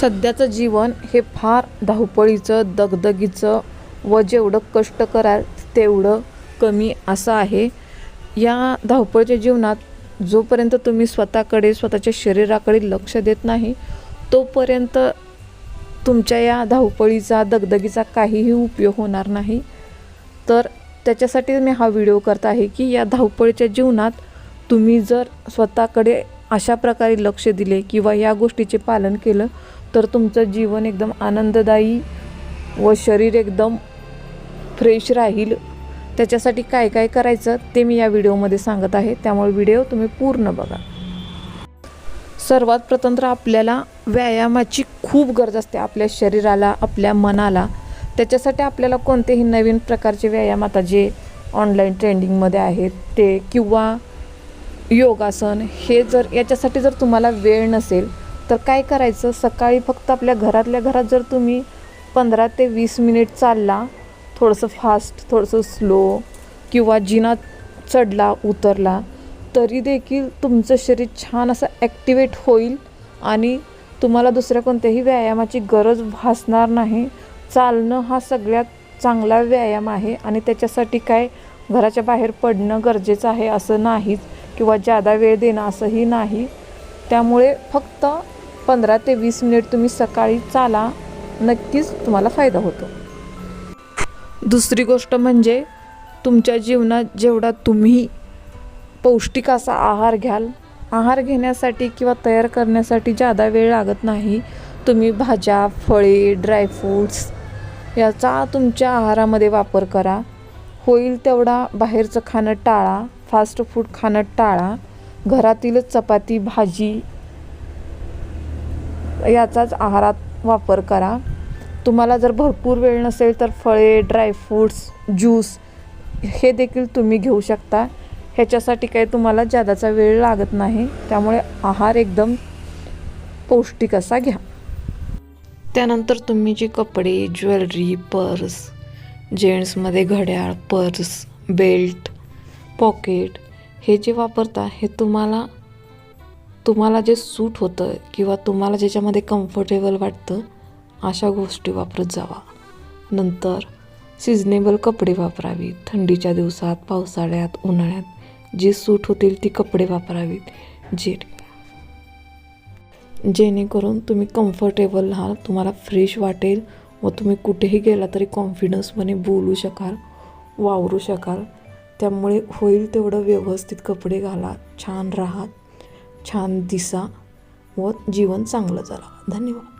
सध्याचं जीवन हे फार धावपळीचं दगदगीचं व जेवढं कष्ट कराल तेवढं कमी असं आहे. या धावपळीच्या जीवनात जोपर्यंत तुम्ही स्वतःकडे स्वतःच्या शरीराकडे लक्ष देत नाही तोपर्यंत तुमच्या या धावपळीचा दगदगीचा काहीही उपयोग होणार नाही. तर त्याच्यासाठी मी हा व्हिडिओ करत आहे की या धावपळीच्या जीवनात तुम्ही जर स्वतःकडे अशा प्रकारे लक्ष दिले किंवा या गोष्टीचे पालन केलं तर तुमचं जीवन एकदम आनंददायी व शरीर एकदम फ्रेश राहील. त्याच्यासाठी काय काय करायचं ते मी या व्हिडिओमध्ये सांगत आहे. त्यामुळे व्हिडिओ तुम्ही पूर्ण बघा. सर्वात प्रथम तर आपल्याला व्यायामाची खूप गरज असते आपल्या शरीराला आपल्या मनाला. त्याच्यासाठी आपल्याला कोणतेही नवीन प्रकारचे व्यायाम आता जे ऑनलाईन ट्रेंडिंगमध्ये आहेत ते किंवा योगासन हे जर याच्यासाठी जर तुम्हाला वेळ नसेल तर काय करायचं? सकाळी फक्त आपल्या घरातल्या घरात जर तुम्ही पंधरा ते वीस मिनिट चालला थोडंसं फास्ट थोडंसं स्लो किंवा जिना चढला उतरला तरी देखील तुमचं शरीर छान असं ॲक्टिवेट होईल आणि तुम्हाला दुसऱ्या कोणत्याही व्यायामाची गरज भासणार नाही. चालणं हा सगळ्यात चांगला व्यायाम आहे आणि त्याच्यासाठी काय? घराच्या बाहेर पडणं गरजेचं आहे असं नाहीच किंवा जादा वेळ देणं असंही नाही. त्यामुळे फक्त पंधरा ते वीस मिनिट तुम्ही सकाळी चाला नक्कीच तुम्हाला फायदा होतो. दुसरी गोष्ट म्हणजे तुमच्या जीवनात जेवढा तुम्ही पौष्टिक असा आहार घ्याल आहार घेण्यासाठी किंवा तयार करण्यासाठी जादा वेळ लागत नाही तुम्ही भाज्या फळे ड्रायफ्रूट्स याचा तुमच्या आहारामध्ये वापर करा. होईल तेवढा बाहेरचं खाणं टाळा फास्ट फूड खाणं टाळा. घरातीलच चपाती भाजी याचाच आहारात वापर करा. तुम्हाला जर भरपूर वेळ नसेल तर फळे ड्रायफ्रूट्स ज्यूस हे देखील तुम्ही घेऊ शकता. ह्याच्यासाठी काही तुम्हाला जादाचा वेळ लागत नाही. त्यामुळे आहार एकदम पौष्टिक असा घ्या. त्यानंतर तुम्ही जे कपडे ज्वेलरी पर्स जेंट्समध्ये घड्याळ पर्स बेल्ट पॉकेट हे जे वापरता हे तुम्हाला तुम्हाला जे सूट होतं किंवा तुम्हाला ज्याच्यामध्ये कम्फर्टेबल वाटतं अशा गोष्टी वापरत जावा. नंतर सिजनेबल कपडे वापरावीत थंडीच्या दिवसात पावसाळ्यात उन्हाळ्यात जी सूट होतील ती कपडे वापरावीत. जे जेणेकरून तुम्ही कम्फर्टेबल राहाल तुम्हाला फ्रेश वाटेल व तुम्ही कुठेही गेला तरी कॉन्फिडन्सपणे बोलू शकाल वावरू शकाल. त्यामुळे होईल तेवढं व्यवस्थित कपडे घाला छान राहा. छान दिसा. व जीवन चांगलं झालं. धन्यवाद.